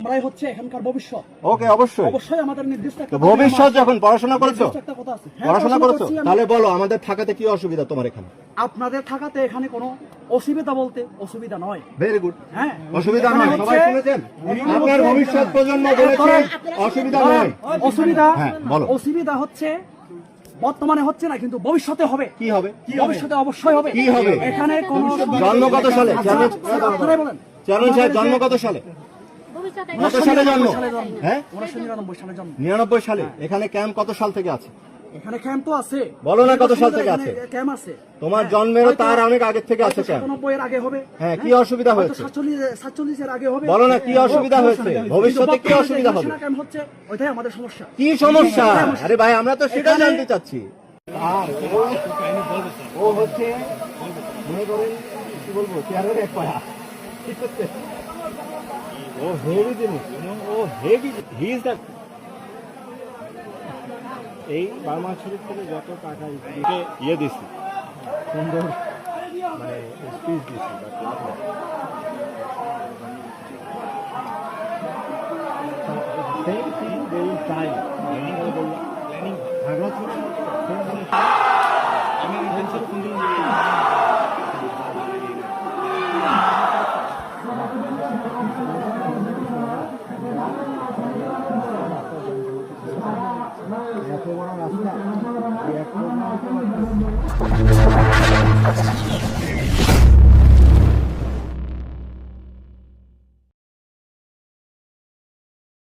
আমরাই হচ্ছে এখানকার ভবিষ্যৎ। ওকে অবশ্যই। অবশ্যই আমাদের নির্দিষ্ট ভবিষ্যৎ যখন পড়াশোনা করেছ? নির্দিষ্ট একটা কথা আছে। পড়াশোনা করেছ? তাহলে বলো আমাদের থাকাতে কি অসুবিধা তোমার এখানে? আপনাদের থাকাতে এখানে কোনো অসুবিধা বলতে অসুবিধা নয়। ভেরি গুড হ্যাঁ। অসুবিধা নয় হচ্ছে- সবাই শুনেছেন আপনার ভবিষ্যৎ প্রজন্ম বলেছে অসুবিধা নয়। অসুবিধা বলো। অসুবিধা হচ্ছে বর্তমানে হচ্ছে না কিন্তু ভবিষ্যতে হবে। কি হবে? ভবিষ্যতে অবশ্যই হবে। কি হবে? এখানে কোন জন্ম কত সালে? আচ্ছা, সাহেব জন্ম কত সালে। সালে জন্ম। হ্যাঁ? নিরানব্বই সালে। এখানে ক্যাম্প কত সাল থেকে আছে? এখানে ক্যাম্প তো আছে। বলো না কত সাল থেকে আছে? ক্যাম্প আছে। তোমার হ্যাঁ, জন্মেরও তার অনেক আগের থেকে আছে ক্যাম্প 97 এর আগে হবে। হ্যাঁ, কি অসুবিধা হয়েছে? 47 47 এর আগে হবে। বলো না, কি অসুবিধা হয়েছে? ভবিষ্যতে কি অসুবিধা হবে? ক্যাম্প হচ্ছে ওইটাই আমাদের সমস্যা। কি সমস্যা? আরে ভাই আমরা তো সেটা জানতে চাচ্ছি। আর ও- ও হচ্ছে মনে করেন কি বলব চেয়ারের এক পায়া। ঠিক আছে? ও হেভি জিনিস ও হেভি হি ইজ দ্য এই বার্মা শরীফ থেকে যত টাকা দিতে ইয়ে দিছি। সুন্দর মানে স্পিচ দিছি thing they will time. Planning করে বললাম, ঝগড়া ছিল, রাস্তা এই এক